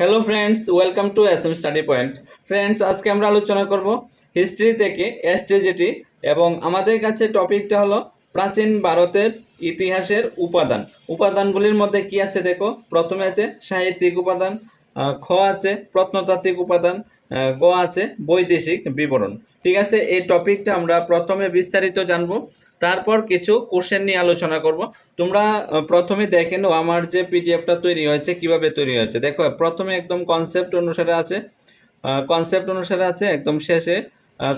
Hello friends welcome to S M study point friends আজকে আমরা আলোচনা করব হিস্ট্রি থেকে এসটিজিটি এবং আমাদের কাছে টপিকটা হলো প্রাচীন ভারতের ইতিহাসের উপাদান। উপাদানগুলির মধ্যে কি আছে দেখো? প্রথমে আছে সাহিত্যিক উপাদান খ আছে, প্রত্নতাত্ত্বিক উপাদান গ আছে, বৈদেশিক বিবরণ। ঠিক আছে, এই টপিকটা আমরা প্রথমে বিস্তারিত জানব। তারপর কিছু কোশ্চেন নিয়ে আলোচনা করব। তোমরা প্রথমে দেখে নাও আমার যে পিডিএফটা তৈরি হয়েছে, কীভাবে তৈরি হয়েছে। দেখো, প্রথমে একদম কনসেপ্ট অনুসারে আছে কনসেপ্ট অনুসারে আছে, একদম শেষে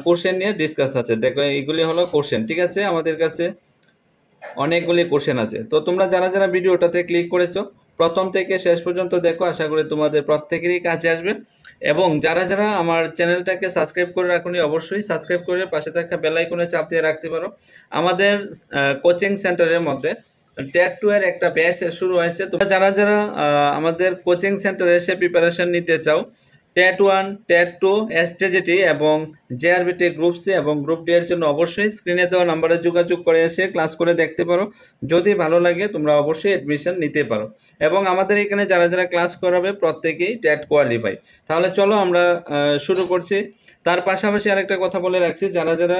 কোশ্চেন নিয়ে ডিসকাস আছে। দেখো, এইগুলি হলো কোশ্চেন ঠিক আছে? আমাদের কাছে অনেকগুলি কোশ্চেন আছে। তো তোমরা যারা যারা ভিডিওটাতে ক্লিক করেছ, প্রথম থেকে শেষ পর্যন্ত দেখো, আশা করি তোমাদের প্রত্যেকেরই কাছে আসবে। এবং যারা যারা আমার চ্যানেলটাকে সাবস্ক্রাইব করে রাখুনি, অবশ্যই সাবস্ক্রাইব করে পাশে থাকা বেলাইকনে চাপ দিয়ে রাখতে পারো। আমাদের কোচিং সেন্টারের মধ্যে ট্যাট টু এর একটা ব্যাচ শুরু হয়েছে। তো যারা যারা আমাদের কোচিং সেন্টারে এসে প্রিপারেশন নিতে চাও TET one TET two STGT এবং জেআরবিটি গ্রুপ সি এবং গ্রুপ ডি এর জন্য অবশ্যই স্ক্রিনে দেওয়া নাম্বারে যোগাযোগ করে এসে ক্লাস করে দেখতে পারো। যদি ভালো লাগে, তোমরা অবশ্যই অ্যাডমিশন নিতে পারো। এবং আমাদের এখানে যারা যারা ক্লাস করাবে, প্রত্যেকেই ট্যাট কোয়ালিফাই। তাহলে চলো আমরা শুরু করছি। তার পাশাপাশি আরেকটা কথা বলে রাখছি, যারা যারা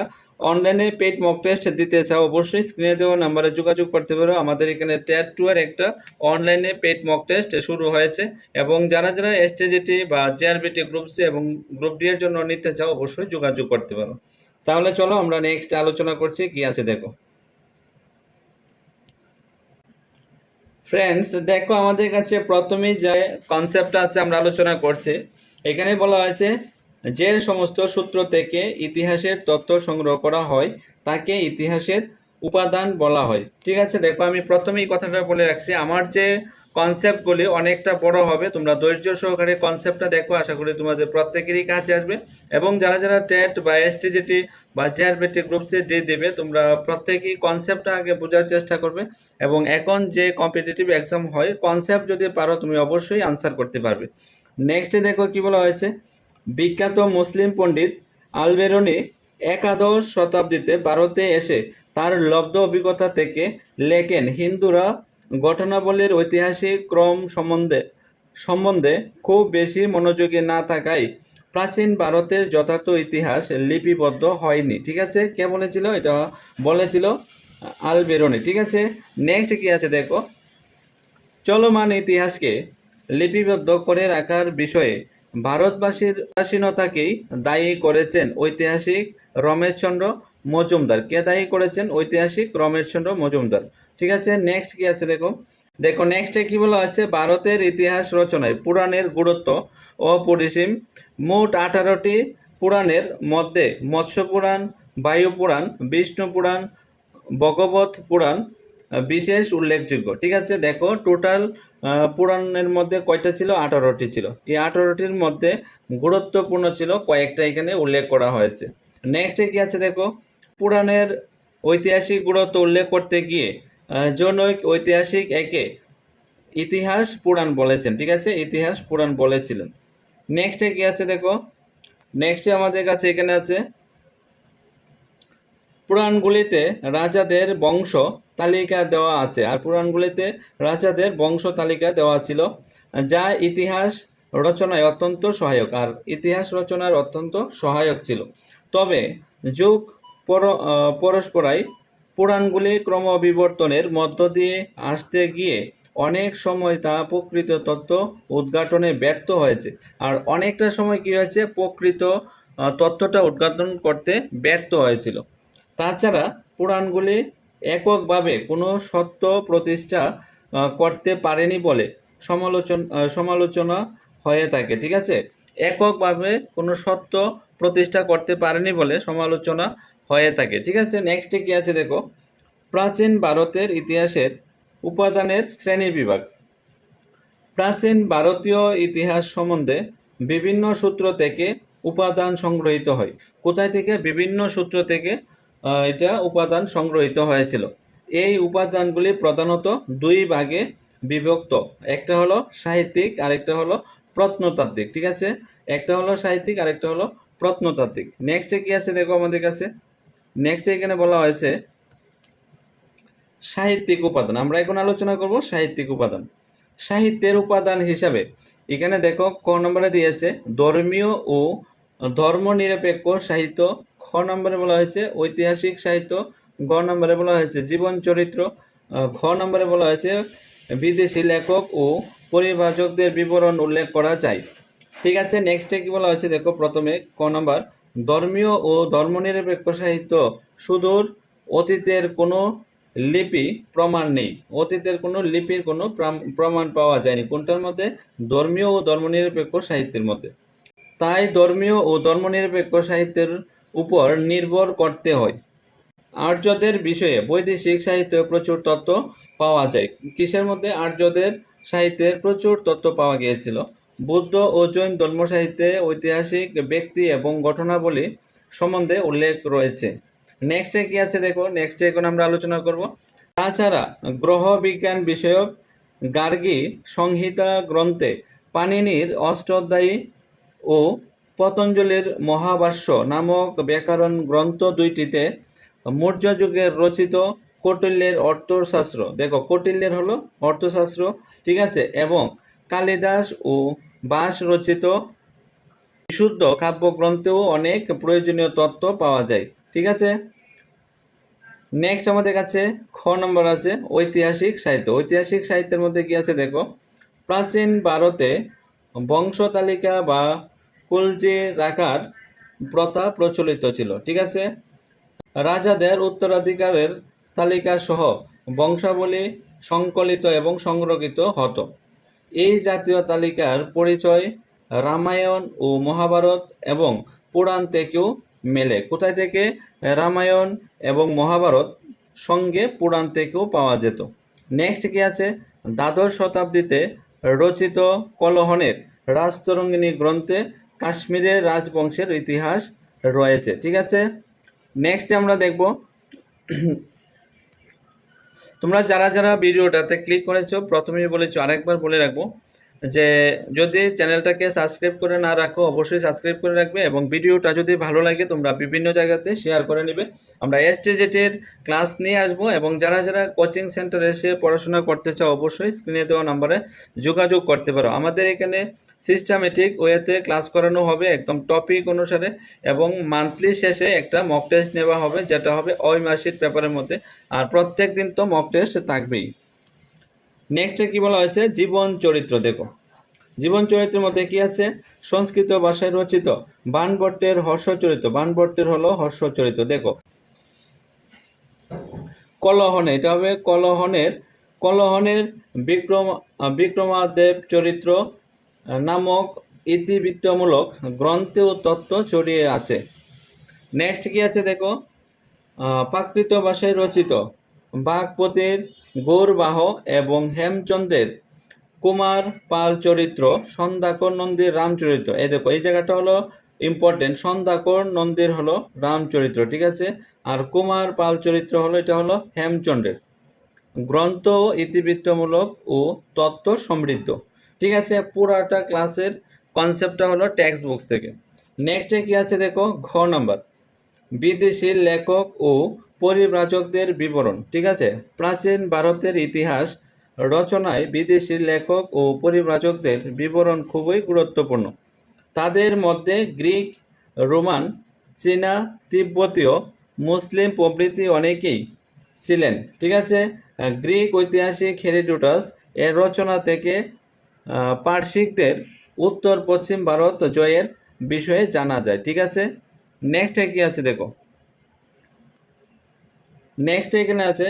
অনলাইনে পেড মক টেস্ট দিতে চাও, অবশ্যই স্ক্রিনে দেওয়া নাম্বারে যোগাযোগ করতে পারো। আমাদের এখানে ট্যাট টু এর একটা অনলাইনে পেড মক টেস্ট শুরু হয়েছে এবং যারা যারা এসটিজিটি বা জেআরবিটি গ্রুপ সি এবং গ্রুপ ডি এর জন্য নিতে চাও, অবশ্যই যোগাযোগ করতে পারো। তাহলে চলো আমরা নেক্সট আলোচনা করছি, কি আছে দেখো। ফ্রেন্ডস দেখো আমাদের কাছে প্রথমেই যে কনসেপ্টটা আছে, আমরা আলোচনা করছি। এখানে বলা হয়েছে যে সমস্ত সূত্র থেকে ইতিহাসের তথ্য সংগ্রহ করা হয়, তাকে ইতিহাসের উপাদান বলা হয়। ঠিক আছে, দেখো আমি প্রথমেই কথাটা বলে রাখছি। আমার যে কনসেপ্টগুলি অনেকটা বড় হবে, তোমরা ধৈর্য সহকারে কনসেপ্টটা দেখো, আশা করি তোমাদের প্রত্যেকেরই কাছে আসবে। এবং যারা যারা টেট বা এসটিজিটি বা জেআরবিটি গ্রুপ সি ডি দেবে, তোমরা প্রত্যেকেই কনসেপ্টটা আগে বোঝার চেষ্টা করবে। এবং এখন যে কম্পিটিটিভ এক্সাম হয় কনসেপ্ট যদি পারো, তুমি অবশ্যই আনসার করতে পারবে। নেক্সটে দেখো কি বলা হয়েছে? বিখ্যাত মুসলিম পণ্ডিত আলবেরনি একাদশ শতাব্দীতে ভারতে এসে তার লব্ধ অভিজ্ঞতা থেকে লেখেন, হিন্দুরা ঘটনাবলীর ঐতিহাসিক ক্রম সম্বন্ধে সম্বন্ধে খুব বেশি মনোযোগী না থাকায় প্রাচীন ভারতের যথার্থ ইতিহাস লিপিবদ্ধ হয়নি। ঠিক আছে? কে বলেছিল? এটা বলেছিল আলবেরনি। ঠিক আছে? নেক্সট কি আছে দেখো? চলমান ইতিহাসকে লিপিবদ্ধ করে রাখার বিষয়ে ভারতবাসীর উদাসীনতাকেই দায়ী করেছেন ঐতিহাসিক রমেশচন্দ্র মজুমদার। কে দায়ী করেছেন ঐতিহাসিক রমেশচন্দ্র মজুমদার? ঠিক আছে নেক্সট কি আছে দেখো? দেখো নেক্সটে কি বলা আছে? ভারতের ইতিহাস রচনায় পুরাণের গুরুত্ব অপরিসীম মোট আঠারোটি পুরাণের মধ্যে মৎস্য পুরাণ বায়ু পুরাণ বিষ্ণু পুরাণ ভগবত পুরাণ বিশেষ উল্লেখযোগ্য। ঠিক আছে, দেখো টোটাল পুরাণের মধ্যে কয়টা ছিল? আঠারোটি ছিল। এই আঠারোটির মধ্যে গুরুত্বপূর্ণ ছিল কয়েকটা এখানে উল্লেখ করা হয়েছে। নেক্সটে কি আছে দেখো? পুরাণের ঐতিহাসিক গুরুত্ব উল্লেখ করতে গিয়ে জনৈক ঐতিহাসিক একে ইতিহাস পুরাণ বলেছেন। ঠিক আছে, ইতিহাস পুরাণ বলেছিলেন। নেক্সটে কি আছে দেখো? নেক্সটে আমাদের কাছে এখানে আছে পুরাণগুলিতে রাজাদের বংশ তালিকা দেওয়া আছে। আর পুরাণগুলিতে রাজাদের বংশ তালিকা দেওয়া ছিল যা ইতিহাস রচনায় অত্যন্ত সহায়ক। আর ইতিহাস রচনার অত্যন্ত সহায়ক ছিল। তবে যুগ পর আহ, পরস্পরায় পুরাণগুলি ক্রমবিবর্তনের মধ্য দিয়ে আসতে গিয়ে অনেক সময় তা প্রকৃত তত্ত্ব উদ্ঘাটনে ব্যর্থ হয়েছে। আর অনেকটা সময় কি হয়েছে? প্রকৃত তত্ত্বটা উদ্ঘাটন করতে ব্যর্থ হয়েছিল। তাছাড়া পুরাণগুলি এককভাবে কোনো সত্য প্রতিষ্ঠা করতে পারেনি বলে সমালোচনা সমালোচনা হয়ে থাকে, ঠিক আছে? এককভাবে কোনো সত্য প্রতিষ্ঠা করতে পারেনি বলে সমালোচনা হয়ে থাকে, ঠিক আছে? নেক্সটে কী আছে দেখো? প্রাচীন ভারতের ইতিহাসের উপাদানের শ্রেণি বিভাগ। প্রাচীন ভারতীয় ইতিহাস সম্বন্ধে বিভিন্ন সূত্র থেকে উপাদান সংগ্রহীত হয়। কোথায় থেকে? বিভিন্ন সূত্র থেকে এটা উপাদান সংগ্রহীত হয়েছিল। এই উপাদানগুলি প্রধানত দুই ভাগে বিভক্ত। একটা হলো সাহিত্যিক, আরেকটা হলো প্রত্নতাত্ত্বিক, ঠিক আছে? একটা হলো সাহিত্যিক, আরেকটা হলো প্রত্নতাত্ত্বিক। নেক্সটে কি আছে দেখো আমাদের কাছে? নেক্সটে এখানে বলা হয়েছে সাহিত্যিক উপাদান। আমরা এখন আলোচনা করব সাহিত্যিক উপাদান। সাহিত্যের উপাদান হিসাবে এখানে দেখো ক নম্বরে দিয়েছে, ধর্মীয় ও ধর্মনিরপেক্ষ সাহিত্য খ নম্বরে বলা হয়েছে, ঐতিহাসিক সাহিত্য, গ নম্বরে বলা হয়েছে, জীবন চরিত্র ঘ নম্বরে বলা হয়েছে, বিদেশি লেখক ও পরিভাষকদের বিবরণ উল্লেখ করা যায়। ঠিক আছে নেক্সটে কি বলা হয়েছে, দেখো প্রথমে ক নম্বর, ধর্মীয় ও ধর্মনিরপেক্ষ সাহিত্য, সুদূর অতীতের কোনো লিপি প্রমাণ নেই। অতীতের কোনো লিপির কোনো প্রাম- প্রমাণ পাওয়া যায়নি। কোনটার মধ্যে? ধর্মীয় ও ধর্মনিরপেক্ষ সাহিত্যের মধ্যে। তাই ধর্মীয় ও ধর্মনিরপেক্ষ সাহিত্যের উপর নির্ভর করতে হয়। আর্যদের বিষয়ে বৈদেশিক সাহিত্যে প্রচুর তথ্য পাওয়া যায়। কিসের মধ্যে আর্যদের সাহিত্যের প্রচুর তথ্য পাওয়া গিয়েছিল? বুদ্ধ ও জৈন ধর্ম সাহিত্যে ঐতিহাসিক ব্যক্তি এবং ঘটনাবলী সম্বন্ধে উল্লেখ রয়েছে। নেক্সটে কি আছে দেখো? নেক্সটে এখন আমরা আলোচনা করব। তাছাড়া গ্রহ বিজ্ঞান বিষয়ক গার্গী সংহিতা গ্রন্থে পাণিনির অষ্টাধ্যায়ী ও পতঞ্জলির মহাভাষ্য নামক ব্যাকরণ গ্রন্থ দুইটিতে মৌর্য যুগের রচিত কৌটিল্যের অর্থশাস্ত্র। দেখো, কৌটিল্যের হলো অর্থশাস্ত্র, ঠিক আছে? এবং কালিদাস ও বাস রচিত বিশুদ্ধ কাব্যগ্রন্থেও অনেক প্রয়োজনীয় তত্ত্ব পাওয়া যায়, ঠিক আছে? নেক্সট আমাদের কাছে খ নম্বর আছে, ঐতিহাসিক সাহিত্য। ঐতিহাসিক সাহিত্যের মধ্যে কি আছে দেখো? প্রাচীন ভারতে বংশ তালিকা বা কুলজি রাখার প্রথা প্রচলিত ছিল, ঠিক আছে? রাজাদের উত্তরাধিকারের তালিকা সহ বংশাবলী সংকলিত এবং সংরক্ষিত হতো। এই জাতীয় তালিকার পরিচয় রামায়ণ ও মহাভারত এবং পুরাণ থেকেও মেলে। কোথায় থেকে? রামায়ণ এবং মহাভারত সঙ্গে পুরাণ থেকেও পাওয়া যেত। নেক্সট কি আছে? দ্বাদশ শতাব্দীতে রচিত কলহনের রাজতরঙ্গিনী গ্রন্থে কাশ্মীরের রাজবংশের ইতিহাস রয়েছে, ঠিক আছে? নেক্সট আমরা দেখব। তোমরা যারা যারা ভিডিওটাতে ক্লিক করেছ, প্রথমেই বলেছ, আরেকবার বলে রাখব যে যদি চ্যানেলটাকে সাবস্ক্রাইব করে না রাখো, অবশ্যই সাবস্ক্রাইব করে রাখবে এবং ভিডিওটা যদি ভালো লাগে, তোমরা বিভিন্ন জায়গাতে শেয়ার করে নেবে। আমরা এসটিজেটের ক্লাস নিয়ে আসব এবং যারা যারা কোচিং সেন্টারে এসে পড়াশোনা করতে চাও, অবশ্যই স্ক্রিনে দেওয়া নম্বরে যোগাযোগ করতে পারো। আমাদের এখানে সিস্টেমেটিক ওয়েতে ক্লাস করানো হবে একদম টপিক অনুসারে এবং মান্থলি শেষে একটা মক টেস্ট নেওয়া হবে, যেটা হবে ওই মাসিক পেপারের মধ্যে। আর প্রত্যেক দিন তো মক টেস্ট থাকবেই। নেক্সটে কি বলা হয়েছে? জীবন চরিত্র, দেখো। জীবন চরিত্রের মধ্যে কি আছে? সংস্কৃত ভাষায় রচিত বানভট্টের হর্ষচরিত বানভট্টের হলো হর্ষচরিত দেখো। কলহনে, এটা হবে কলহনের কলহনের বিক্রম, বিক্রমাদেব চরিত্র। নামক ইতিবৃত্তমূলক গ্রন্থে ও তত্ত্ব ছড়িয়ে আছে। নেক্সট কি আছে দেখো? প্রাকৃত ভাষায় রচিত। বাঘপতির গৌরবাহ এবং হেমচন্দ্রের কুমার পাল চরিত্র সন্ধ্যাকর নন্দীর রামচরিত্র। এই দেখো, এই জায়গাটা হলো ইম্পর্টেন্ট সন্ধ্যাকর নন্দীর হলো রামচরিত্র, ঠিক আছে? আর কুমার পাল চরিত্র হলো, এটা হলো হেমচন্দ্রের। গ্রন্থ ও ইতিবৃত্তমূলক ও তত্ত্ব সমৃদ্ধ। ঠিক আছে, পুরাটা ক্লাসের কনসেপ্টটা হলো টেক্সট বুকস থেকে। নেক্সটে কি আছে দেখো, ঘ নাম্বার বিদেশি লেখক ও পরিব্রাজকদের বিবরণ, ঠিক আছে? প্রাচীন ভারতের ইতিহাস রচনায় বিদেশি লেখক ও পরিব্রাজকদের বিবরণ খুবই গুরুত্বপূর্ণ। তাদের মধ্যে গ্রিক, রোমান, চীনা, তিব্বতীয়, মুসলিম প্রভৃতি অনেকেই ছিলেন, ঠিক আছে? গ্রিক ঐতিহাসিক হেরিডুটাস এর রচনা থেকে আহ, পার্সিকদের উত্তর পশ্চিম ভারত জয়ের বিষয়ে জানা যায় ঠিক আছে? নেক্সট কি আছে দেখো? নেক্সট এখানে আছে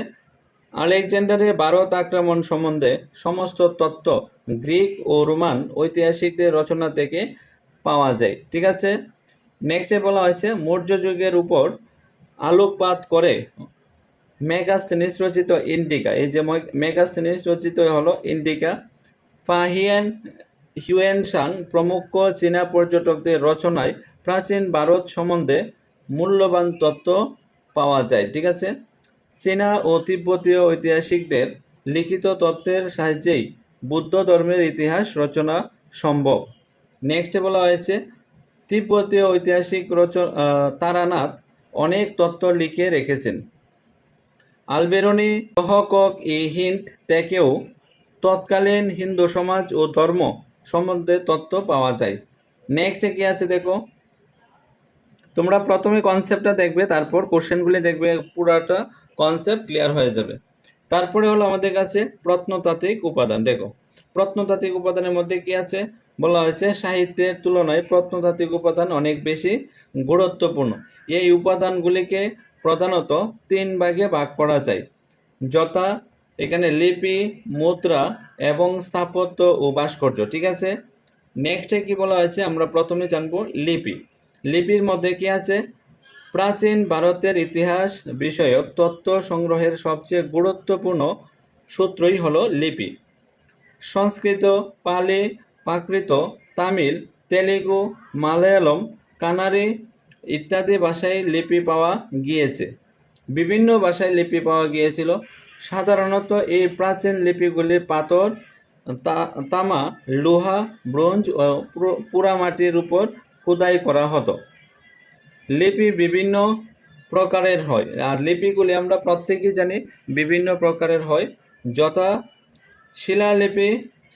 আলেকজান্ডারের ভারত আক্রমণ সম্বন্ধে সমস্ত তত্ত্ব গ্রিক ও রোমান ঐতিহাসিকদের রচনা থেকে পাওয়া যায় ঠিক আছে? নেক্সটে বলা হয়েছে মৌর্য যুগের উপর আলোকপাত করে মেগাস্থেনিস রচিত ইন্ডিকা। এই যে মেগাস্থেনিস রচিত হলো ইন্ডিকা ফাহিয়ান হিউয়েনসাং প্রমুখ চীনা পর্যটকদের রচনায় প্রাচীন ভারত সম্বন্ধে মূল্যবান তথ্য পাওয়া যায়, ঠিক আছে? চীনা ও তিব্বতীয় ঐতিহাসিকদের লিখিত তত্ত্বের সাহায্যেই বুদ্ধ ধর্মের ইতিহাস রচনা সম্ভব। নেক্সটে বলা হয়েছে, তিব্বতীয় ঐতিহাসিক রচ তারানাথ অনেক তত্ত্ব লিখে রেখেছেন। আলবেরনি সহকক ই হিন্দ থেকেও তৎকালীন হিন্দু সমাজ ও ধর্ম সম্বন্ধে তথ্য পাওয়া যায়। নেক্সটে কি আছে দেখো? তোমরা প্রথমে কনসেপ্টটা দেখবে, তারপর কোশ্চেনগুলি দেখবে, পুরাটা কনসেপ্ট ক্লিয়ার হয়ে যাবে। তারপরে হলো আমাদের কাছে প্রত্নতাত্ত্বিক উপাদান, দেখো। প্রত্নতাত্ত্বিক উপাদানের মধ্যে কি আছে? বলা হয়েছে সাহিত্যের তুলনায় প্রত্নতাত্ত্বিক উপাদান অনেক বেশি গুরুত্বপূর্ণ। এই উপাদানগুলিকে প্রধানত তিন ভাগে ভাগ করা যায়। যথা এখানে লিপি, মুদ্রা এবং স্থাপত্য ও ভাস্কর্য, ঠিক আছে? নেক্সটে কি বলা হয়েছে? আমরা প্রথমে জানব লিপি। লিপির মধ্যে কি আছে? প্রাচীন ভারতের ইতিহাস বিষয়ক তথ্য সংগ্রহের সবচেয়ে গুরুত্বপূর্ণ সূত্রই হলো লিপি। সংস্কৃত, পালি প্রাকৃত তামিল, তেলেগু, মালায়ালম, কানাড়ি ইত্যাদি ভাষায় লিপি পাওয়া গিয়েছে। বিভিন্ন ভাষায় লিপি পাওয়া গিয়েছিল। সাধারণত এই প্রাচীন লিপিগুলি পাথর তামা, লোহা, ব্রোঞ্জ ও পোড়ামাটির উপর খোদাই করা হতো। লিপি বিভিন্ন প্রকারের হয়, আর লিপিগুলি আমরা প্রত্যেকেই জানি বিভিন্ন প্রকারের হয়। যথা শিলালিপি,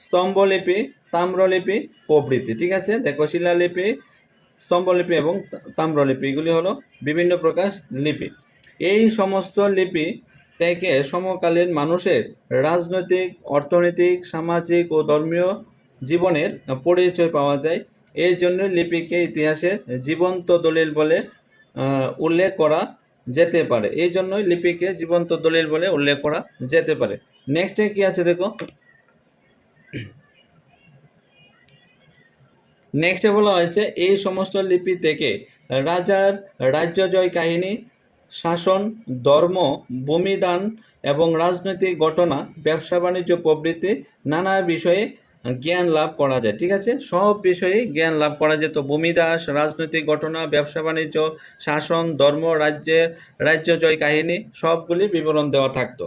স্তম্ভলিপি, তাম্রলিপি, প্রভৃতি, ঠিক আছে? দেখো শিলালিপি, স্তম্ভলিপি এবং তাম্রলিপি, এগুলি হলো বিভিন্ন প্রকার লিপি। এই সমস্ত লিপি থেকে সমকালীন মানুষের রাজনৈতিক, অর্থনৈতিক, সামাজিক ও ধর্মীয় জীবনের পরিচয় পাওয়া যায়। এই জন্য লিপিকে ইতিহাসের জীবন্ত দলিল বলে উল্লেখ করা যেতে পারে। এই জন্যই লিপিকে জীবন্ত দলিল বলে উল্লেখ করা যেতে পারে। নেক্সটে কি আছে দেখো? নেক্সটে বলা হয়েছে, এই সমস্ত লিপি থেকে রাজার রাজ্য জয় কাহিনী শাসন, ধর্ম, ভূমিদান এবং রাজনৈতিক ঘটনা, ব্যবসা, বাণিজ্য প্রভৃতি নানা বিষয়ে জ্ঞান লাভ করা যায়, ঠিক আছে? সব বিষয়ে জ্ঞান লাভ করা যেত। ভূমিদাস, রাজনৈতিক ঘটনা, ব্যবসা, বাণিজ্য, শাসন, ধর্ম রাজ্যের রাজ্য জয় কাহিনী, সবগুলি বিবরণ দেওয়া থাকতো।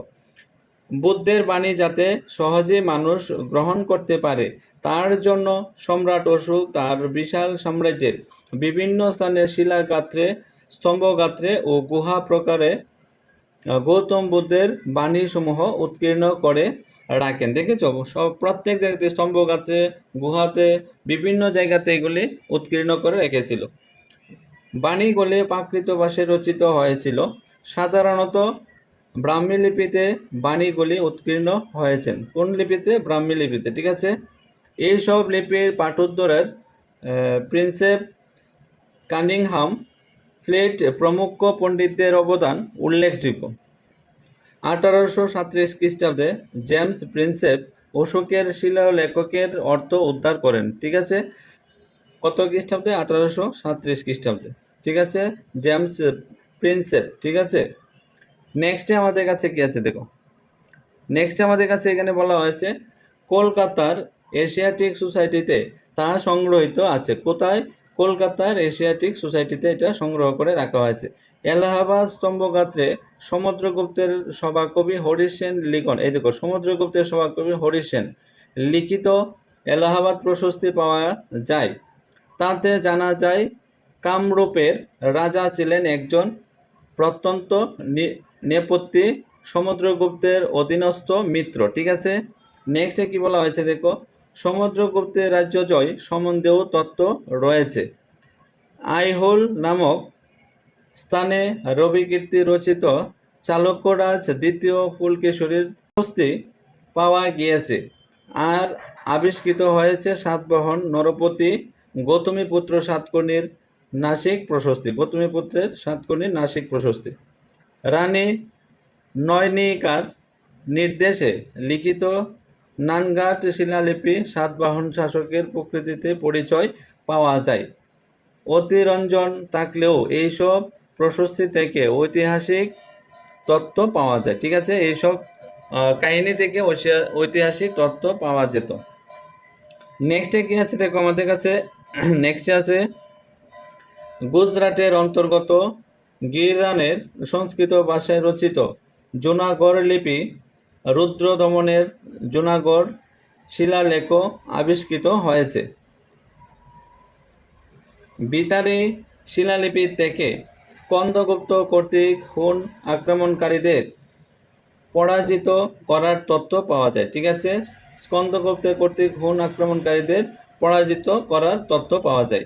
বুদ্ধের বাণী যাতে সহজে মানুষ গ্রহণ করতে পারে, তার জন্য সম্রাট অশোক তার বিশাল সাম্রাজ্যের বিভিন্ন স্থানে শিলাগাত্রে স্তম্ভগাত্রে ও গুহা প্রকারে গৌতম বুদ্ধের বাণীসমূহ উৎকীর্ণ করে রাখেন। দেখেছ? সব প্রত্যেক জায়গাতে স্তম্ভগাত্রে, গুহাতে, বিভিন্ন জায়গাতে এগুলি উৎকীর্ণ করে রেখেছিল। বাণীগুলি প্রাকৃত ভাষায় রচিত হয়েছিল। সাধারণত ব্রাহ্মী লিপিতে বাণীগুলি উৎকীর্ণ হয়েছেন। কোন লিপিতে? ব্রাহ্মী লিপিতে, ঠিক আছে? এইসব লিপির পাঠোদ্ধারের প্রিন্সেপ কানিংহাম ফ্লেট প্রমুখ পণ্ডিতদের অবদান উল্লেখযোগ্য। আঠারোশো সাঁত্রিশ খ্রিস্টাব্দে জেমস প্রিন্সেপ অশোকের শিলালেখকের অর্থ উদ্ধার করেন, ঠিক আছে? কত খ্রিস্টাব্দে? আঠারোশো সাঁত্রিশ খ্রিস্টাব্দে, ঠিক আছে? জেমস প্রিন্সেপ, ঠিক আছে? নেক্সটে আমাদের কাছে কি আছে দেখো? নেক্সটে আমাদের কাছে এখানে বলা হয়েছে, কলকাতার এশিয়াটিক সোসাইটিতে তা সংগ্রহীত আছে। কোথায়? কলকাতার এশিয়াটিক সোসাইটিতে এটা সংগ্রহ করে রাখা হয়েছে। এলাহাবাদ স্তম্ভগাত্রে সমুদ্রগুপ্তের সভাকবি হরিশ সেন লিখন এই দেখো, সমুদ্রগুপ্তের সভাকবি হরিশ লিখিত এলাহাবাদ প্রশস্তি পাওয়া যায়। তাতে জানা যায়, কামরূপের রাজা ছিলেন একজন প্রত্যন্ত নি- নেপথ্যে সমুদ্রগুপ্তের অধীনস্থ মিত্র। ঠিক আছে? নেক্সটে কি বলা হয়েছে দেখো? সমুদ্রগুপ্তের রাজ্য জয় সম্বন্ধেও তত্ত্ব রয়েছে। আইহোল নামক স্থানে রবিকীর্তি রচিত চালক্যরাজ দ্বিতীয় ফুলকেশরীর প্রস্তি পাওয়া গিয়েছে। আর আবিষ্কৃত হয়েছে সাতবাহন নরপতি গৌতমীপুত্র সাতকর্ণীর নাসিক প্রশস্তি গৌতমীপুত্রের সাতকর্ণীর নাসিক প্রশস্তি। রানী নয়নিকার নির্দেশে লিখিত নানঘাট শিলালিপি সাতবাহন শাসকের প্রকৃতিতে পরিচয় পাওয়া যায়। অতিরঞ্জন থাকলেও এইসব প্রশস্তি থেকে ঐতিহাসিক তত্ত্ব পাওয়া যায়। ঠিক আছে? এইসব কাহিনী থেকে ঐতিহাসিক তত্ত্ব পাওয়া যেত। নেক্সটে কি আছে? দেখো আমাদের কাছে। নেক্সটে আছে, গুজরাটের অন্তর্গত গিরানের সংস্কৃত ভাষায় রচিত জুনাগড় লিপি রুদ্র দমনের জুনাগড় শিলালেখ আবিষ্কৃত হয়েছে। বিতারি শিলালিপি থেকে স্কন্দগুপ্ত কর্তৃক হুন আক্রমণকারীদের পরাজিত করার তথ্য পাওয়া যায়। ঠিক আছে? স্কন্দগুপ্ত কর্তৃক হুন আক্রমণকারীদের পরাজিত করার তথ্য পাওয়া যায়।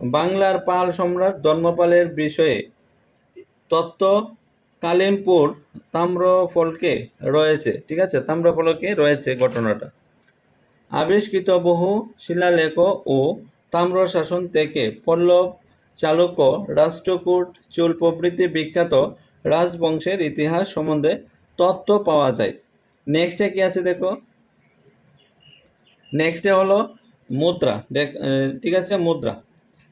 বাংলার পাল সম্রাট ধর্মপালের বিষয়ে তত্ত্ব কালিমপুর তাম্রফলকে রয়েছে, ঠিক আছে? তাম্রফলকে রয়েছে ঘটনাটা। আবিষ্কৃত বহু শিলালেখ ও তাম্রশাসন থেকে পল্লব চালুক্য রাষ্ট্রকূট চুল প্রভৃতি বিখ্যাত রাজবংশের ইতিহাস সম্বন্ধে তথ্য পাওয়া যায়। নেক্সটে কি আছে দেখো? নেক্সটে হলো মুদ্রা ঠিক আছে? মুদ্রা।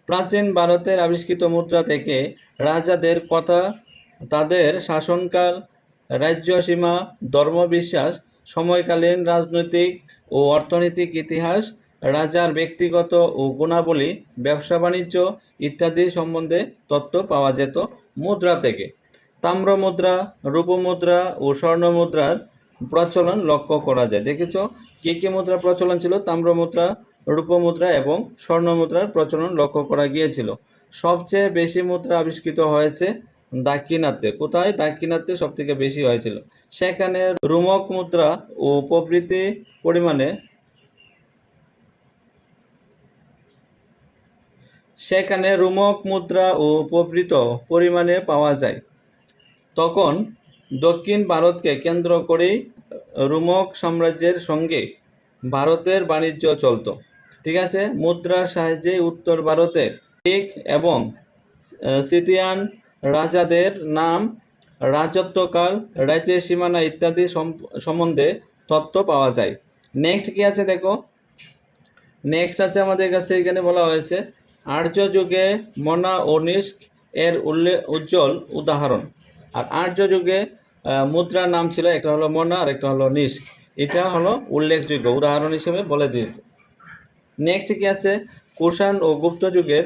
প্রাচীন ভারতের আবিষ্কৃত মুদ্রা থেকে রাজাদের কথা তাদের শাসনকাল, রাজ্যসীমা, ধর্মবিশ্বাস, সময়কালীন রাজনৈতিক ও অর্থনৈতিক ইতিহাস, রাজার ব্যক্তিগত ও গুণাবলী, ব্যবসা বাণিজ্য ইত্যাদি সম্বন্ধে তথ্য পাওয়া যেত মুদ্রা থেকে। তাম্র মুদ্রা রূপমুদ্রা ও স্বর্ণ মুদ্রার প্রচলন লক্ষ্য করা যায়। দেখেছ কী কী মুদ্রা প্রচলন ছিল? তাম্র মুদ্রা রূপমুদ্রা এবং স্বর্ণ মুদ্রার প্রচলন লক্ষ্য করা গিয়েছিল। সবচেয়ে বেশি মুদ্রা আবিষ্কৃত হয়েছে দাক্ষিণাত্যে। কোথায়? দাক্ষিণাত্যে সব থেকে বেশি হয়েছিল। সেখানে রুমক মুদ্রা ও প্রভৃতি পরিমাণে সেখানে রুমক মুদ্রা ও প্রভৃত পরিমাণে পাওয়া যায়। তখন দক্ষিণ ভারতকে কেন্দ্র করেই রুমক সাম্রাজ্যের সঙ্গে ভারতের বাণিজ্য চলতো। ঠিক আছে? মুদ্রার সাহায্যে উত্তর ভারতে শিখ এবং সিতিয়ান রাজাদের নাম, রাজত্বকাল রাজ্যের সীমানা ইত্যাদি সম্বন্ধে তথ্য পাওয়া যায়। নেক্সট কি আছে দেখো? নেক্সট আছে আমাদের কাছে, এখানে বলা হয়েছে, আর্য যুগে মনা ও নিষ্ক এর উল্লেখ উজ্জ্বল উদাহরণ। আর আর্য যুগে মুদ্রার নাম ছিল, একটা হলো মনা, আর একটা হলো নিষ্ক এটা হলো উল্লেখযোগ্য উদাহরণ হিসেবে বলে দিয়েছে নেক্সট কি আছে? কুষাণ ও গুপ্ত যুগের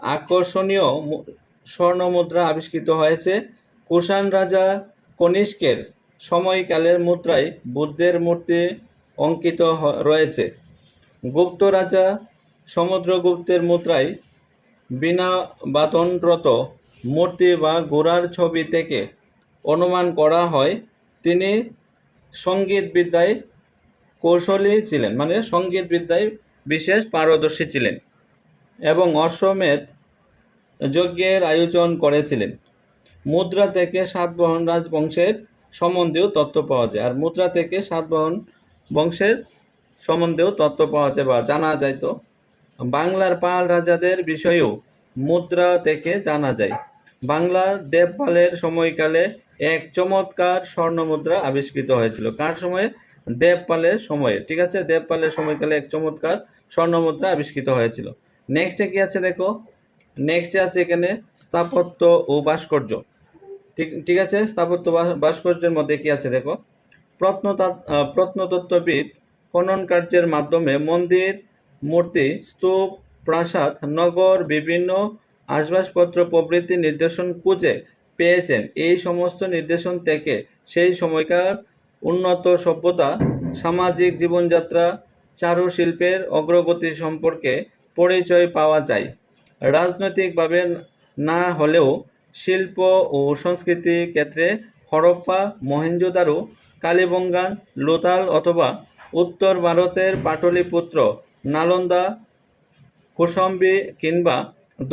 আকর্ষণীয় স্বর্ণ মুদ্রা আবিষ্কৃত হয়েছে। কুষাণ রাজা কনিষ্কের সময়কালের মুদ্রায় বুদ্ধের মূর্তি অঙ্কিত রয়েছে। গুপ্ত রাজা সমুদ্রগুপ্তের মুদ্রায় বিনা বাতনরত মূর্তি বা গোড়ার ছবি থেকে অনুমান করা হয়। তিনি সংগীত বিদ্যায় কৌশলী ছিলেন মানে সংগীত বিদ্যায় বিশেষ পারদর্শী ছিলেন এবং অশ্বমেধ যজ্ঞের আয়োজন করেছিলেন। মুদ্রা থেকে সাতবাহন রাজবংশের সম্বন্ধেও তথ্য পাওয়া যায়। আর মুদ্রা থেকে সাতবাহন বংশের সম্বন্ধেও তথ্য পাওয়া যায় বা জানা যায় তো। বাংলার পাল রাজাদের বিষয়েও মুদ্রা থেকে জানা যায়। বাংলা দেবপালের সময়কালে এক চমৎকার স্বর্ণ মুদ্রা আবিষ্কৃত হয়েছিল। কার সময়ে? দেবপালের সময়ে। ঠিক আছে? দেবপালের সময়কালে এক চমৎকার স্বর্ণ মুদ্রা আবিষ্কৃত হয়েছিল। নেক্সটে কি আছে দেখো? নেক্সটে আছে এখানে স্থাপত্য ও ভাস্কর্য। ঠিক ঠিক আছে? স্থাপত্য ভাস্কর্যের মধ্যে কি আছে দেখো? প্রত্নতা- প্রত্নতত্ত্ববিদ খনন কার্যের মাধ্যমে মন্দির, মূর্তি, স্তূপ, প্রাসাদ, নগর, বিভিন্ন আসবাবপত্র প্রভৃতি নির্দেশন খুঁজে পেয়েছেন। এই সমস্ত নির্দেশন থেকে সেই সময়কার উন্নত সভ্যতা, সামাজিক জীবনযাত্রা, চারুশিল্পের অগ্রগতি সম্পর্কে পরিচয় পাওয়া যায়। রাজনৈতিকভাবে না হলেও শিল্প ও সংস্কৃতি ক্ষেত্রে হরপ্পা মহেঞ্জোদারো কালীবঙ্গান লোতাল অথবা উত্তর ভারতের পাটলিপুত্র, নালন্দা কুশম্বি কিংবা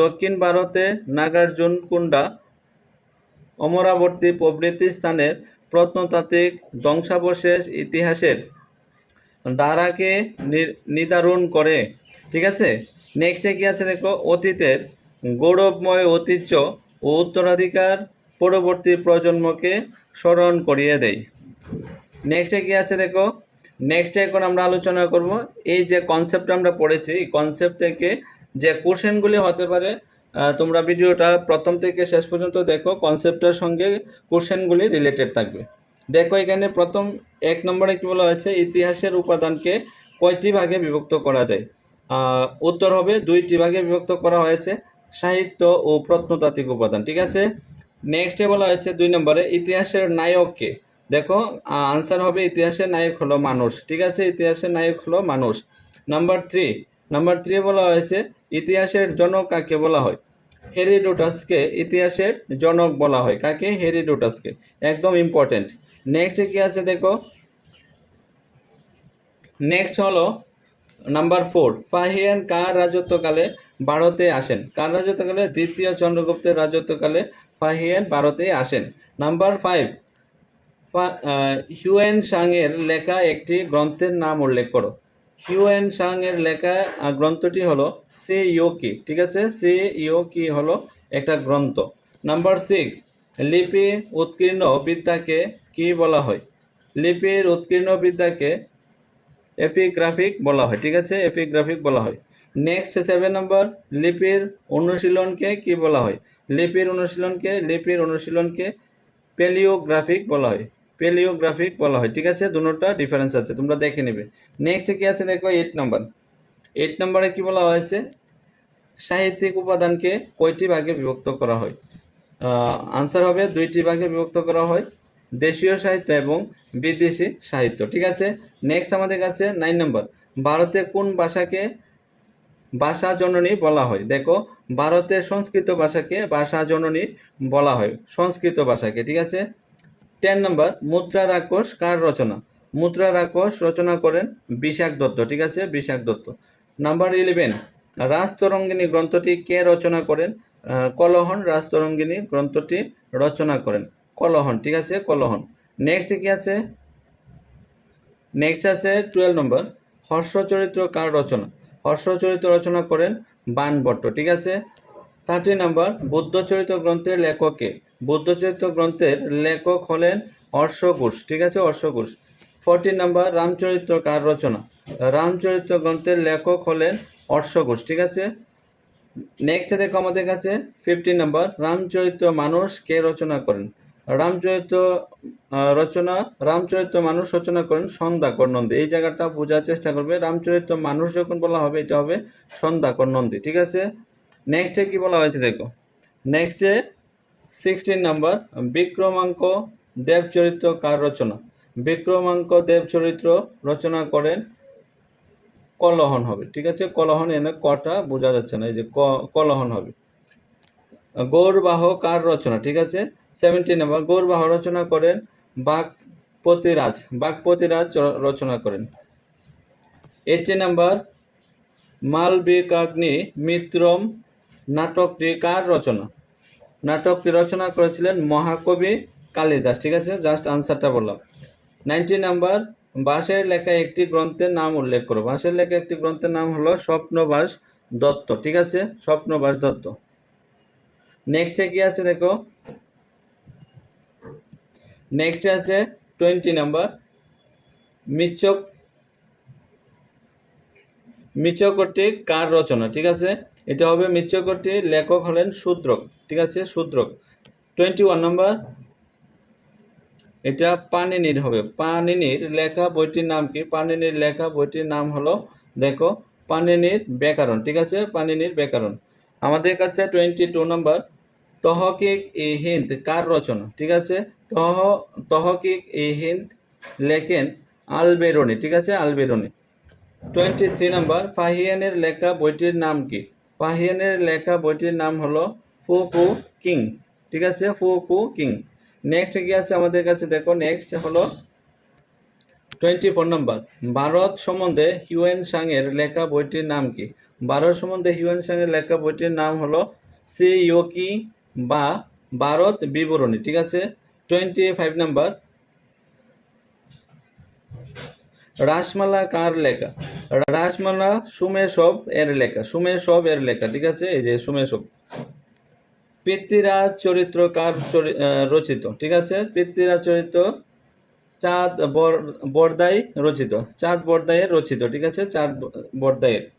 দক্ষিণ ভারতে নাগার্জুনকুন্ডা অমরাবর্তী প্রভৃতি স্থানের প্রত্নতাত্ত্বিক ধ্বংসাবশেষ ইতিহাসের ধারাকে নির্ধারণ করে, ঠিক আছে? নেক্সটে কি আছে দেখো? অতীতের গৌরবময় ঐতিহ্য ও উত্তরাধিকার পরবর্তী প্রজন্মকে স্মরণ করিয়ে দেয়। নেক্সটে কি আছে দেখো? নেক্সটে এখন আমরা আলোচনা করব। এই যে কনসেপ্ট আমরা পড়েছি, এই কনসেপ্ট থেকে যে কোশ্চেনগুলি হতে পারে তোমরা ভিডিওটা প্রথম থেকে শেষ পর্যন্ত দেখো। কনসেপ্টের সঙ্গে কোশ্চেনগুলি রিলেটেড থাকবে। দেখো এখানে প্রথম এক নম্বরে কি বলা হয়েছে, ইতিহাসের উপাদানকে কয়টি ভাগে বিভক্ত করা যায়? উত্তর হবে দুইটি ভাগে বিভক্ত করা হয়েছে, সাহিত্য ও প্রত্নতাত্ত্বিক উপাদান, ঠিক আছে? নেক্সটে বলা হয়েছে দুই নম্বরে, ইতিহাসের নায়ককে দেখো আনসার হবে ইতিহাসের নায়ক হলো মানুষ, ঠিক আছে? ইতিহাসের নায়ক হলো মানুষ। নাম্বার থ্রি নাম্বার থ্রি বলা হয়েছে, ইতিহাসের জনক কাকে বলা হয়? হেরিডোটাসকে ইতিহাসের জনক বলা হয়। কাকে? হেরিডোটাসকে। একদম ইম্পর্টেন্ট নেক্সটে কি আছে দেখো? নেক্সট হলো নাম্বার ফোর, ফাহিয়ান কার রাজত্বকালে ভারতে আসেন? কার রাজত্বকালে? দ্বিতীয় চন্দ্রগুপ্তের রাজত্বকালে ফাহিয়ান ভারতে আসেন। নাম্বার ফাইভ হিউয়েন সাংয়ের লেখা একটি গ্রন্থের নাম উল্লেখ করো। হিউয়েন সাং এর লেখা গ্রন্থটি হলো সে ইয়োকি ঠিক আছে? সে ইয়োকি হলো একটা গ্রন্থ। নাম্বার সিক্স, লিপি উৎকীর্ণ বিদ্যাকে কি বলা হয়? লিপির উৎকীর্ণ বিদ্যাকে এপিগ্রাফিক বলা হয়, ঠিক আছে? এপিগ্রাফিক বলা হয়। নেক্সট সেভেন নম্বর লিপির অনুশীলনকে কি বলা হয়? লিপির অনুশীলনকে লিপির অনুশীলনকে পেলিওগ্রাফিক বলা হয়। পেলিওগ্রাফিক বলা হয়, ঠিক আছে? দুটোটা ডিফারেন্স আছে, তোমরা দেখে নেবে। নেক্সট কি আছে? দেখো এইট নাম্বার এইট নম্বরে কি বলা হয়েছে? সাহিত্যিক উপাদানকে কয়টি ভাগে বিভক্ত করা হয়? আনসার হবে দুইটি ভাগে বিভক্ত করা হয়। দেশীয় সাহিত্য এবং বিদেশি সাহিত্য। ঠিক আছে? নেক্সট আমাদের কাছে নাইন নম্বর ভারতে কোন ভাষাকে ভাষা জননী বলা হয়? দেখো ভারতের সংস্কৃত ভাষাকে ভাষা জননী বলা হয়। সংস্কৃত ভাষাকে, ঠিক আছে? টেন নম্বর মুদ্রা রাক্ষস কার রচনা? মুদ্রা রাক্ষস রচনা করেন বিশাখ দত্ত, ঠিক আছে? বিশাখ দত্ত। নাম্বার ইলেভেন রাজতরঙ্গিনী গ্রন্থটি কে রচনা করেন? কলহন রাজতরঙ্গিনী গ্রন্থটি রচনা করেন। কলহন, ঠিক আছে? কলহন। নেক্সট কি আছে? নেক্সট আছে টুয়েলভ নম্বর হর্ষচরিত্র কার রচনা? হর্ষচরিত্র রচনা করেন বাণভট্ট ঠিক আছে? থার্টি নাম্বার বুদ্ধচরিত্র গ্রন্থের লেখকে বুদ্ধচরিত্র গ্রন্থের লেখক হলেন অর্শঘোষ ঠিক আছে? অর্শঘোষ ফোরটিন নাম্বার রামচরিত্র কার রচনা? রামচরিত্র গ্রন্থের লেখক হলেন অর্শঘোষ ঠিক আছে? নেক্সট দেখো আমাদের কাছে ফিফটিন নাম্বার রামচরিত্র মানুষ কে রচনা করেন? রামচরিত্র আহ, রচনা রামচরিত্র মানুষ রচনা করেন সন্ধ্যাকর নন্দী এই জায়গাটা বোঝার চেষ্টা করবে রামচরিত্র মানুষ যখন বলা হবে এটা হবে সন্ধ্যাকর নন্দী ঠিক আছে? নেক্সটে কি বলা হয়েছে দেখো। নেক্সটে সিক্সটিন নাম্বার বিক্রমাঙ্ক দেবচরিত্র কার রচনা? বিক্রমাঙ্ক দেবচরিত্র রচনা করেন কলহন হবে ঠিক আছে? কলহন এনে কটা বোঝা যাচ্ছে না এই যে কলহন হবে। গৌরবাহ কার রচনা ঠিক আছে? সেভেন্টি নাম্বার গৌরবাহ রচনা করেন বাঘপতিরাজ বাঘপতিরাজ রচনা করেন। এইটি নাম্বার মালবিকাগ্নি মিত্রম নাটকটি কার রচনা? নাটকটি রচনা করেছিলেন মহাকবি কালিদাস, ঠিক আছে? জাস্ট আনসারটা বললাম। নাইনটি নাম্বার বাসের লেখা একটি গ্রন্থের নাম উল্লেখ করো। বাসের লেখা একটি গ্রন্থের নাম হলো স্বপ্নবাস দত্ত, ঠিক আছে? স্বপ্নবাস দত্ত। নেক্সটে কি আছে দেখো? নেক্সট আছে টোয়েন্টি নাম্বার মিচক মিচকটি কার রচনা, ঠিক আছে? এটা হবে মিচকটি লেখক হলেন শূদ্রক, ঠিক আছে? শূদ্রক। টোয়েন্টি ওয়ান নাম্বার এটা পানিনির হবে। পানিনির লেখা বইটির নাম কি? পানিনির লেখা বইটির নাম হলো, দেখো, পানিনির ব্যাকরণ, ঠিক আছে? পানিনির ব্যাকরণ। আমাদের কাছে twenty two number Tahqiq i Hind, কার রচনা, ঠিক আছে? তহ, তহকিক ই হিন্দ লেখেন আলবেরনি, ঠিক আছে? আলবেরনি। টোয়েন্টি থ্রি নাম্বার, ফাহিয়ানের লেখা বইটির নাম কি? ফাহিয়ানের লেখা বইটির নাম হলো ফু কু, ঠিক আছে? ফু কু। কিং নেক্সট কি আছে আমাদের কাছে? দেখো নেক্সট হলো টোয়েন্টি ফোর নাম্বার। ভারত সম্বন্ধে হিউয়েন সাংয়ের লেখা বইটির নাম কি? ভারত সম্বন্ধে হিউয়েন সাংয়ের লেখা বইটির নাম হলো সি ইয়োকি বা ভারত বিবরণী, ঠিক আছে? টোয়েন্টি ফাইভ নাম্বার রাসমালা কার লেখা? রাসমালা সুমেশব এর লেখা সুমেশব এর লেখা, ঠিক আছে? এই যে সুমেশব পৃথ্বীরাজ চরিত্র কার রচিত, ঠিক আছে? পৃথ্বীরাজ চরিত্র চাঁদ বর- বরদাই রচিত, চাঁদ বরদাইয়ের রচিত, ঠিক আছে? চাঁদ ব- বরদাইয়ের।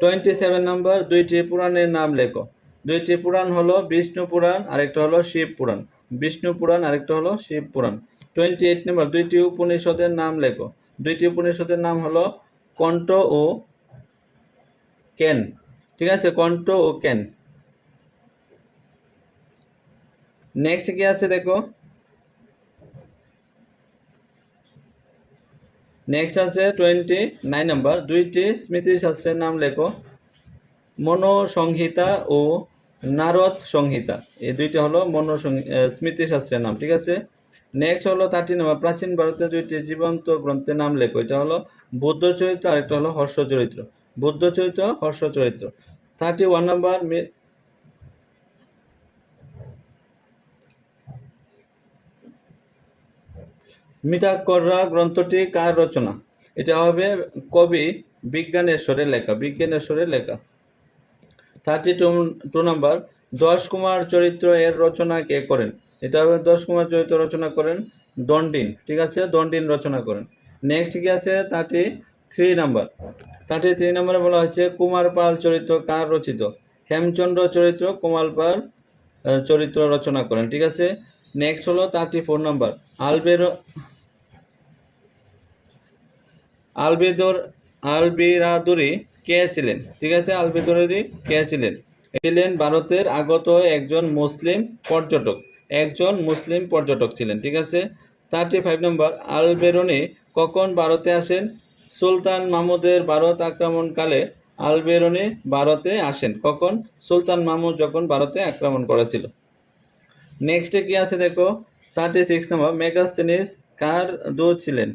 টোয়েন্টি সেভেন নাম্বার দুইটি পুরাণের নাম লেখো। দুইটি পুরাণ হলো বিষ্ণু পুরাণ, আরেকটা হলো শিব পুরাণ। বিষ্ণু পুরাণ, আরেকটা হলো Shiva Purana. Twenty eight number দুইটি উপনিষদের নাম লেখো। দুইটি উপনিষদের নাম হলো কণ্ঠ ও কেন। ঠিক আছে? কণ্ঠ ও কেন। নেক্সট কি আছে দেখো? নেক্সট আছে টোয়েন্টি নাইন নাম্বার দুইটি স্মৃতিশাস্ত্রের নাম লেখো। মনোসংহিতা ও নারদ সংহিতা। এই দুইটা হলো মনো স্মৃতিশাস্ত্রের নাম, ঠিক আছে? নেক্সট হলো থার্টি নাম্বার, প্রাচীন ভারতের দুইটি জীবন্ত গ্রন্থের নাম লেখো। এটা হলো বুদ্ধ চরিত্র, আর একটা হলো হর্ষ চরিত্র। বুদ্ধ চরিত্র, হর্ষ চরিত্র। থার্টি ওয়ান নাম্বার মিতাকররা গ্রন্থটি কার রচনা? এটা হবে কবি বিজ্ঞানেশ্বরের লেখা বিজ্ঞানেশ্বরের লেখা। থার্টি টু টু নাম্বার, দশ কুমার চরিত্র এর রচনা কে করেন? এটা হবে দশ কুমার চরিত্র রচনা করেন দণ্ডিন, ঠিক আছে? দণ্ডিন রচনা করেন। নেক্সট কি আছে? Thirty three number. Thirty three নাম্বারে বলা হয়েছে কুমার পাল চরিত্র কার রচিত? হেমচন্দ্র চরিত্র কুমার পাল চরিত্র রচনা করেন, ঠিক আছে? নেক্সট হলো থার্টি ফোর নাম্বার। আলবেরো আলবেদর আলবিরাদুরি কে ছিলেন? ঠিক আছে আলবেদরি কে ছিলেন? ছিলেন ভারতের আগত একজন মুসলিম পর্যটক, একজন মুসলিম পর্যটক ছিলেন, ঠিক আছে? থার্টি ফাইভ নম্বর, আলবেরনি কখন ভারতে আসেন? সুলতান মাহমুদের ভারত আক্রমণকালে আলবেরনি ভারতে আসেন। কখন? সুলতান মাহমুদ যখন ভারতে আক্রমণ করেছিল। নেক্সটে কি আছে দেখো? থার্টি সিক্স নম্বর, মেগাস্তেনিস কার দূত ছিলেন?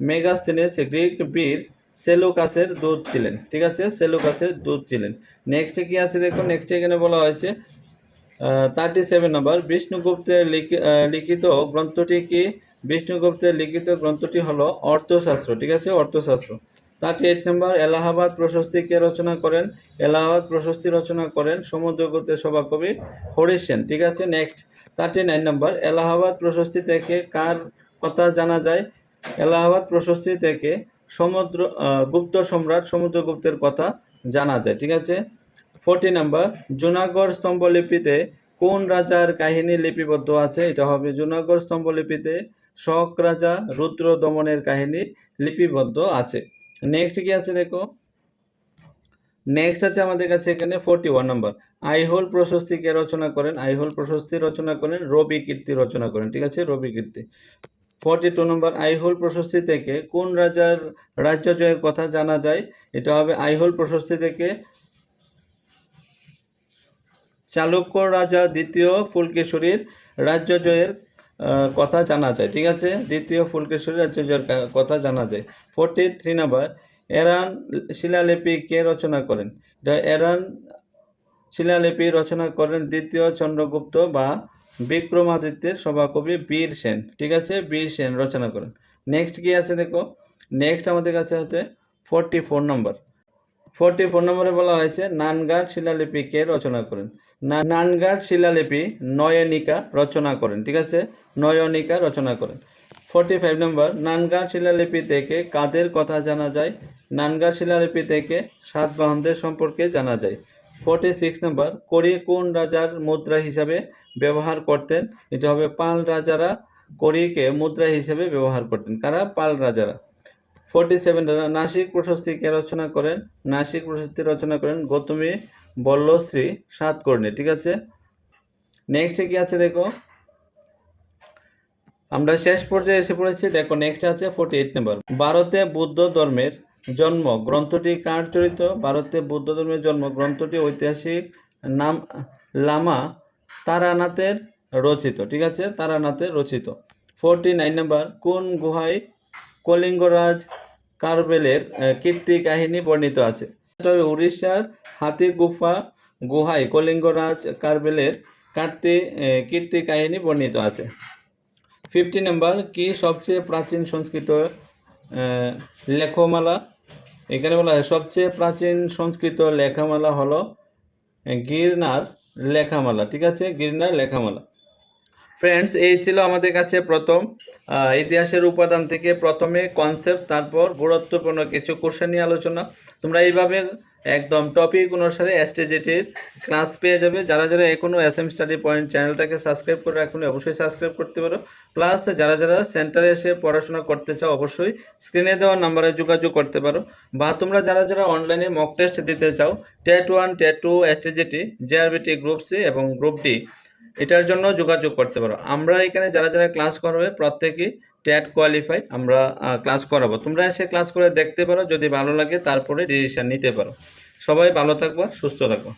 মেগাস্তেনিস গ্রিক বীর সেলুকাসের দূত ছিলেন, ঠিক আছে? সেলুকাসের দূত ছিলেন। নেক্সটে কি আছে দেখো নেক্সটে এখানে বলা হয়েছে থার্টি সেভেন নম্বর বিষ্ণুগুপ্তের লিখি- লিখিত গ্রন্থটি কি? বিষ্ণুগুপ্তের লিখিত গ্রন্থটি হলো অর্থশাস্ত্র, ঠিক আছে? অর্থশাস্ত্র। থার্টি এইট নম্বর এলাহাবাদ প্রশস্তি কে রচনা করেন? এলাহাবাদ প্রশস্তি রচনা করেন সমুদ্রগুপ্তের সভাকবি হরিশ সেন, ঠিক আছে? Next thirty nine number Allahabad Prashasti থেকে কার কথা জানা যায়? এলাহাবাদ প্রশস্তি থেকে সমুদ্র গুপ্ত সম্রাট সমুদ্রগুপ্তের কথা জানা যায়, ঠিক আছে? ফোরটি নাম্বার জুনাগড় স্তম্ভলিপিতে কোন রাজার কাহিনী লিপিবদ্ধ আছে? এটা হবে জুনাগড় স্তম্ভলিপিতে শক রাজা রুদ্র দমনের কাহিনী লিপিবদ্ধ আছে। নেক্সট কি আছে দেখো? নেক্সট আছে আমাদের কাছে এখানে ফোরটি ওয়ান নম্বর আইহোল প্রশস্তিকে রচনা করেন? আইহোল প্রশস্তি রচনা করেন, রবি কীর্তি রচনা করেন, ঠিক আছে? Ravikirti. Forty two number Aihole প্রশস্তি থেকে কোন রাজার রাজ্য জয়ের কথা জানা যায়? এটা হবে আইহোল প্রশস্তি থেকে চালুক্য রাজা দ্বিতীয় ফুলকেশরীর রাজ্য জয়ের কথা জানা যায়। ঠিক আছে? দ্বিতীয় ফুলকেশরী রাজ্য জয়ের কথা জানা যায়। ফোরটি থ্রি নাম্বার, এরান শিলালিপি কে রচনা করেন? এরান শিলালিপি রচনা করেন দ্বিতীয় চন্দ্রগুপ্ত বা বিক্রমাদিত্যের সভাকবি বীর সেন। ঠিক আছে? বীর সেন, রচনা করেন। নেক্সট কি আছে দেখো? নেক্সট আমাদের কাছে আছে forty four number forty four নম্বরে বলা হয়েছে নানগাট শিলালিপি কে রচনা করেন। নানগাট শিলালিপি নয়নিকা রচনা করেন। ঠিক আছে? নয়নিকা রচনা করেন। ফোরটি ফাইভ নম্বর নানগাট শিলালিপি থেকে কাদের কথা জানা যায়? নানগাট শিলালিপি থেকে সাতবাহনদের সম্পর্কে জানা যায়। ফোরটি সিক্স নম্বর করি কোন রাজার মুদ্রা হিসাবে ব্যবহার করতেন। এটা হবে পাল রাজারা করিকে মুদ্রা হিসেবে ব্যবহার করতেন। কারা? পাল রাজারা। ফোরটি সেভেন নাসিক প্রশস্তি কে রচনা করেন। নাসিক প্রশস্তি রচনা করেন গৌতমী বল্লশ্রী সাতকর্ণী, ঠিক আছে? নেক্সটে কি আছে দেখো? আমরা শেষ পর্যায়ে এসে পড়েছি। দেখো নেক্সট আছে ফোর্টি এইট নম্বর ভারতে বুদ্ধ ধর্মের জন্ম গ্রন্থটি কার চরিত? ভারতে বুদ্ধ ধর্মের জন্ম গ্রন্থটি ঐতিহাসিক নাম, লামা তারানাথের রচিত, ঠিক আছে? তারানাথের রচিত। ফোরটি নাইন নাম্বার, কোন গুহায় কলিঙ্গরাজ কারবেলের কীর্তি কাহিনী বর্ণিত আছে? উড়িষ্যার হাতির গুফা গুহায় কলিঙ্গরাজ কারবেলের কার্তি কীর্তি কাহিনী বর্ণিত আছে। ফিফটি নাম্বার, কি সবচেয়ে প্রাচীন সংস্কৃত লেখমালা? এখানে বলা হয়, সবচেয়ে প্রাচীন সংস্কৃত লেখামালা হলো গিরনার লেখামালা, ঠিক আছে? গিরনার লেখামালা। ফ্রেন্ডস এই ছিল আমাদের কাছে প্রথম ইতিহাসের উপাদান থেকে প্রথমে কনসেপ্ট তারপর গুরুত্বপূর্ণ কিছু কোশ্চেন নিয়ে আলোচনা। তোমরা এইভাবে একদম টপিক অনুসারে এসটিজিটির ক্লাস পেয়ে যাবে। যারা যারা এখনও এস এম স্টাডি পয়েন্ট চ্যানেলটাকে সাবস্ক্রাইব করে রাখুন, অবশ্যই সাবস্ক্রাইব করতে পারো। প্লাস যারা যারা সেন্টারে এসে পড়াশোনা করতে চাও, অবশ্যই স্ক্রিনে দেওয়া নাম্বারে যোগাযোগ করতে পারো। বা তোমরা যারা যারা অনলাইনে মক টেস্ট দিতে চাও, TET one, TET two STGT JRBT group C এবং গ্রুপ ডি এটার জন্য যোগাযোগ করতে পারো। আমরা এখানে যারা যারা ক্লাস করবে প্রত্যেকেই ট্যাট কোয়ালিফাইড আমরা ক্লাস করাবো। তোমরা এসে ক্লাস করে দেখতে পারো, যদি ভালো লাগে তারপরে ডিসিশান নিতে পারো। সবাই ভালো থাকবা, সুস্থ থাকো